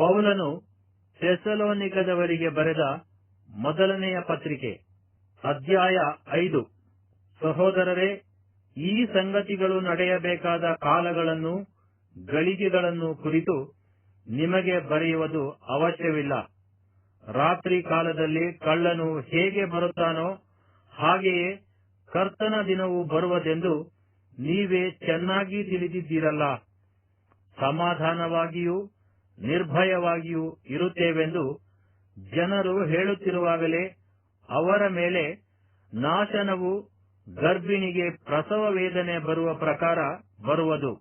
ಪೌಲನು ಥೆಸಲೋನಿಕದವರಿಗೆ ಬರೆದ ಮೊದಲನೆಯ ಪತ್ರಿಕೆ, ಅಧ್ಯಾಯ ಐದು. ಸಹೋದರರೇ, ಈ ಸಂಗತಿಗಳು ನಡೆಯಬೇಕಾದ ಕಾಲಗಳನ್ನು, ಗಳಿಗೆಗಳನ್ನು ಕುರಿತು ನಿಮಗೆ ಬರೆಯುವುದು ಅವಶ್ಯವಿಲ್ಲ. ರಾತ್ರಿ ಕಾಲದಲ್ಲಿ ಕಳ್ಳನು ಹೇಗೆ ಬರುತ್ತಾನೋ ಹಾಗೆಯೇ ಕರ್ತನ ದಿನವು ಬರುವುದೆಂದು ನೀವೇ ಚೆನ್ನಾಗಿ ತಿಳಿದಿದ್ದೀರಲ್ಲ. ಸಮಾಧಾನವಾಗಿಯೂ ನಿರ್ಭಯವಾಗಿಯೂ ಇರುತ್ತೇವೆಂದು ಜನರು ಹೇಳುತ್ತಿರುವಾಗಲೇ ಅವರ ಮೇಲೆ ನಾಶನವು ಗರ್ಭಿಣಿಗೆ ಪ್ರಸವ ವೇದನೆ ಬರುವ ಪ್ರಕಾರ ಬರುವುದು.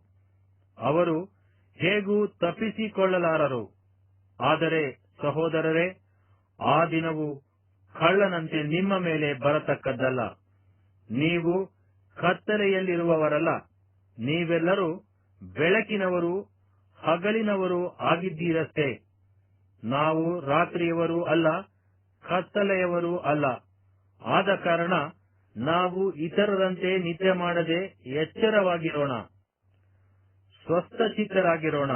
ಅವರು ಹೇಗೂ ತಪ್ಪಿಸಿಕೊಳ್ಳಲಾರರು. ಆದರೆ ಸಹೋದರರೇ, ಆ ದಿನವು ಕಳ್ಳನಂತೆ ನಿಮ್ಮ ಮೇಲೆ ಬರತಕ್ಕದ್ದಲ್ಲ. ನೀವು ಕತ್ತಲೆಯಲ್ಲಿರುವವರಲ್ಲ. ನೀವೆಲ್ಲರೂ ಬೆಳಕಿನವರು ಹಗಲಿನವರು ಆಗಿದ್ದೀರಷ್ಟೇ. ನಾವು ರಾತ್ರಿಯವರು ಅಲ್ಲ, ಕತ್ತಲೆಯವರು ಅಲ್ಲ. ಆದ ಕಾರಣ ನಾವು ಇತರರಂತೆ ನಿದ್ದೆ ಮಾಡದೆ ಎಚ್ಚರವಾಗಿರೋಣ. ಸ್ವಸ್ಥಚಿತ್ತರಾಗಿರೋಣ.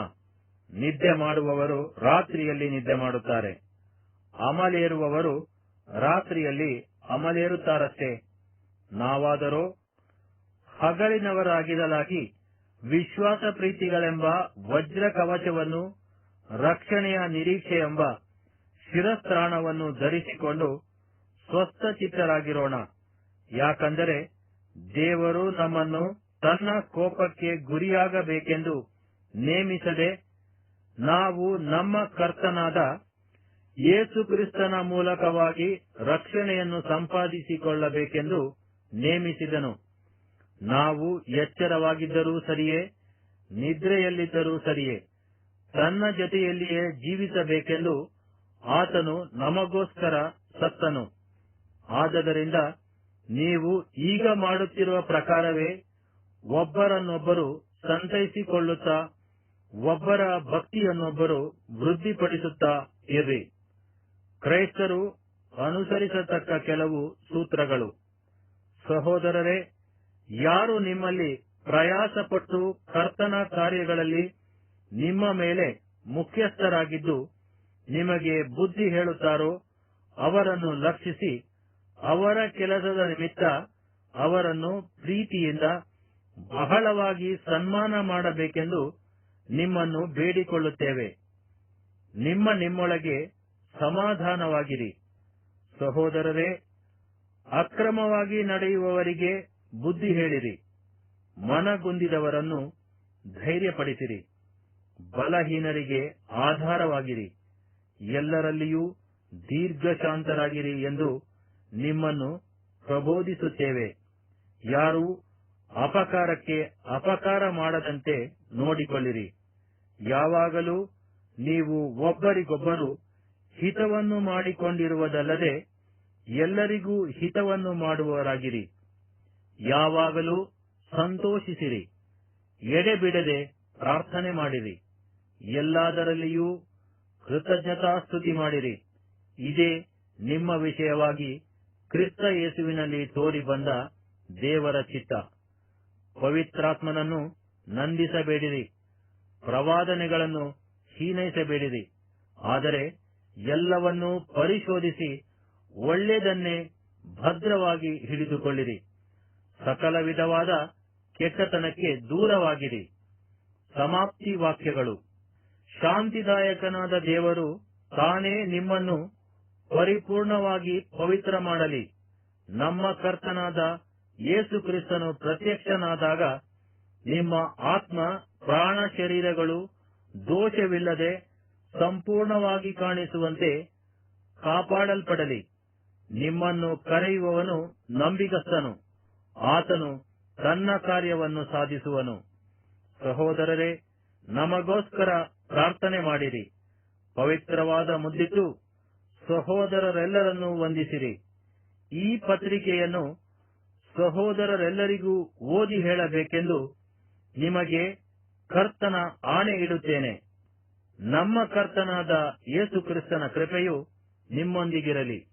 ನಿದ್ದೆ ಮಾಡುವವರು ರಾತ್ರಿಯಲ್ಲಿ ನಿದ್ದೆ ಮಾಡುತ್ತಾರೆ. ಅಮಲೇರುವವರು ರಾತ್ರಿಯಲ್ಲಿ ಅಮಲೇರುತ್ತಾರಷ್ಟೇ. ನಾವಾದರೂ ಹಗಲಿನವರಾಗಿರಲಾಗಿ ವಿಶ್ವಾಸ ಪ್ರೀತಿಗಳೆಂಬ ವಜ್ರ ಕವಚವನ್ನು ರಕ್ಷಣೆಯ ನಿರೀಕ್ಷೆ ಎಂಬ ಶಿರಸ್ತ್ರಾಣವನ್ನು ಧರಿಸಿಕೊಂಡು ಸ್ವಸ್ಥಚಿತ್ತರಾಗಿರೋಣ ಯಾಕಂದರೆ ದೇವರು ನಮ್ಮನ್ನು ತನ್ನ ಕೋಪಕ್ಕೆ ಗುರಿಯಾಗಬೇಕೆಂದು ನೇಮಿಸದೆ ನಾವು ನಮ್ಮ ಕರ್ತನಾದ ಯೇಸು ಕ್ರಿಸ್ತನ ಮೂಲಕವಾಗಿ ರಕ್ಷಣೆಯನ್ನು ಸಂಪಾದಿಸಿಕೊಳ್ಳಬೇಕೆಂದು ನೇಮಿಸಿದನು. ನಾವು ಎಚ್ಚರವಾಗಿದ್ದರೂ ಸರಿಯೇ, ನಿದ್ರೆಯಲ್ಲಿದ್ದರೂ ಸರಿಯೇ, ತನ್ನ ಜೊತೆಯಲ್ಲಿಯೇ ಜೀವಿಸಬೇಕೆಂದು ಆತನು ನಮಗೋಸ್ಕರ ಸತ್ತನು. ಆದ್ದರಿಂದ ನೀವು ಈಗ ಮಾಡುತ್ತಿರುವ ಪ್ರಕಾರವೇ ಒಬ್ಬರನ್ನೊಬ್ಬರು ಸಂತೈಸಿಕೊಳ್ಳುತ್ತಾ, ಒಬ್ಬರ ಭಕ್ತಿಯನ್ನೊಬ್ಬರು ವೃದ್ಧಿಪಡಿಸುತ್ತಾ ಇರಿ. ಕ್ರೈಸ್ತರು ಅನುಸರಿಸತಕ್ಕ ಕೆಲವು ಸೂತ್ರಗಳು. ಸಹೋದರರೇ ಯಾರು ನಿಮ್ಮಲ್ಲಿ ಪ್ರಯಾಸಪಟ್ಟು ಕರ್ತನ ಕಾರ್ಯಗಳಲ್ಲಿ ನಿಮ್ಮ ಮೇಲೆ ಮುಖ್ಯಸ್ಥರಾಗಿದ್ದು ನಿಮಗೆ ಬುದ್ಧಿ ಹೇಳುತ್ತಾರೋ ಅವರನ್ನು ಲಕ್ಷಿಸಿ ಅವರ ಕೆಲಸದ ನಿಮಿತ್ತ ಅವರನ್ನು ಪ್ರೀತಿಯಿಂದ ಬಹಳವಾಗಿ ಸನ್ಮಾನ ಮಾಡಬೇಕೆಂದು ನಿಮ್ಮನ್ನು ಬೇಡಿಕೊಳ್ಳುತ್ತೇವೆ. ನಿಮ್ಮ ನಿಮ್ಮೊಳಗೆ ಸಮಾಧಾನವಾಗಿರಿ. ಸಹೋದರರೇ, ಅಕ್ರಮವಾಗಿ ನಡೆಯುವವರಿಗೆ ಬುದ್ಧಿ ಹೇಳಿರಿ. ಮನಗುಂದಿದವರನ್ನು ಧೈರ್ಯಪಡಿಸಿರಿ. ಬಲಹೀನರಿಗೆ ಆಧಾರವಾಗಿರಿ. ಎಲ್ಲರಲ್ಲಿಯೂ ದೀರ್ಘಶಾಂತರಾಗಿರಿ ಎಂದು ನಿಮ್ಮನ್ನು ಪ್ರಬೋಧಿಸುತ್ತೇವೆ. ಯಾರೂ ಅಪಕಾರಕ್ಕೆ ಅಪಕಾರ ಮಾಡದಂತೆ ನೋಡಿಕೊಳ್ಳಿರಿ. ಯಾವಾಗಲೂ ನೀವು ಒಬ್ಬರಿಗೊಬ್ಬರು ಹಿತವನ್ನು ಮಾಡಿಕೊಂಡಿರುವುದಲ್ಲದೆ ಎಲ್ಲರಿಗೂ ಹಿತವನ್ನು ಮಾಡುವವರಾಗಿರಿ. ಯಾವಾಗಲೂ ಸಂತೋಷಿಸಿರಿ. ಎಡೆಬಿಡದೆ ಪ್ರಾರ್ಥನೆ ಮಾಡಿರಿ. ಎಲ್ಲದರಲ್ಲಿಯೂ ಕೃತಜ್ಞತಾಸ್ತುತಿ ಮಾಡಿರಿ. ಇದೇ ನಿಮ್ಮ ವಿಷಯವಾಗಿ ಕ್ರಿಸ್ತ ಯೇಸುವಿನಲ್ಲಿ ತೋರಿ ಬಂದ ದೇವರ ಚಿತ್ತ. ಪವಿತ್ರಾತ್ಮನನ್ನು ನಂದಿಸಬೇಡಿರಿ. ಪ್ರವಾದನೆಗಳನ್ನು ಹೀನೈಸಬೇಡಿರಿ. ಆದರೆ ಎಲ್ಲವನ್ನೂ ಪರಿಶೋಧಿಸಿ ಒಳ್ಳೆಯದನ್ನೇ ಭದ್ರವಾಗಿ ಹಿಡಿದುಕೊಳ್ಳಿರಿ. ಸಕಲ ವಿಧವಾದ ಕೆಟ್ಟತನಕ್ಕೆ ದೂರವಾಗಿರಿ. ಸಮಾಪ್ತಿ ವಾಕ್ಯಗಳು. ಶಾಂತಿದಾಯಕನಾದ ದೇವರು ತಾನೇ ನಿಮ್ಮನ್ನು ಪರಿಪೂರ್ಣವಾಗಿ ಪವಿತ್ರ ಮಾಡಲಿ. ನಮ್ಮ ಕರ್ತನಾದ ಯೇಸು ಕ್ರಿಸ್ತನು ಪ್ರತ್ಯಕ್ಷನಾದಾಗ ನಿಮ್ಮ ಆತ್ಮ, ಪ್ರಾಣ ಶರೀರಗಳು ದೋಷವಿಲ್ಲದೆ ಸಂಪೂರ್ಣವಾಗಿ ಕಾಣಿಸುವಂತೆ ಕಾಪಾಡಲ್ಪಡಲಿ. ನಿಮ್ಮನ್ನು ಕರೆಯುವವನು ನಂಬಿಗಸ್ತನು. ಆತನು ತನ್ನ ಕಾರ್ಯವನ್ನು ಸಾಧಿಸುವನು. ಸಹೋದರರೇ, ನಮಗೋಸ್ಕರ ಪ್ರಾರ್ಥನೆ ಮಾಡಿರಿ. ಪವಿತ್ರವಾದ ಮುದ್ದಿಟ್ಟು ಸಹೋದರರೆಲ್ಲರನ್ನೂ ವಂದಿಸಿರಿ. ಈ ಪತ್ರಿಕೆಯನ್ನು ಸಹೋದರರೆಲ್ಲರಿಗೂ ಓದಿ ಹೇಳಬೇಕೆಂದು ನಿಮಗೆ ಕರ್ತನ ಆಣೆ ಇಡುತ್ತೇನೆ. ನಮ್ಮ ಕರ್ತನಾದ ಯೇಸು ಕ್ರಿಸ್ತನ ಕೃಪೆಯು ನಿಮ್ಮೊಂದಿಗಿರಲಿ.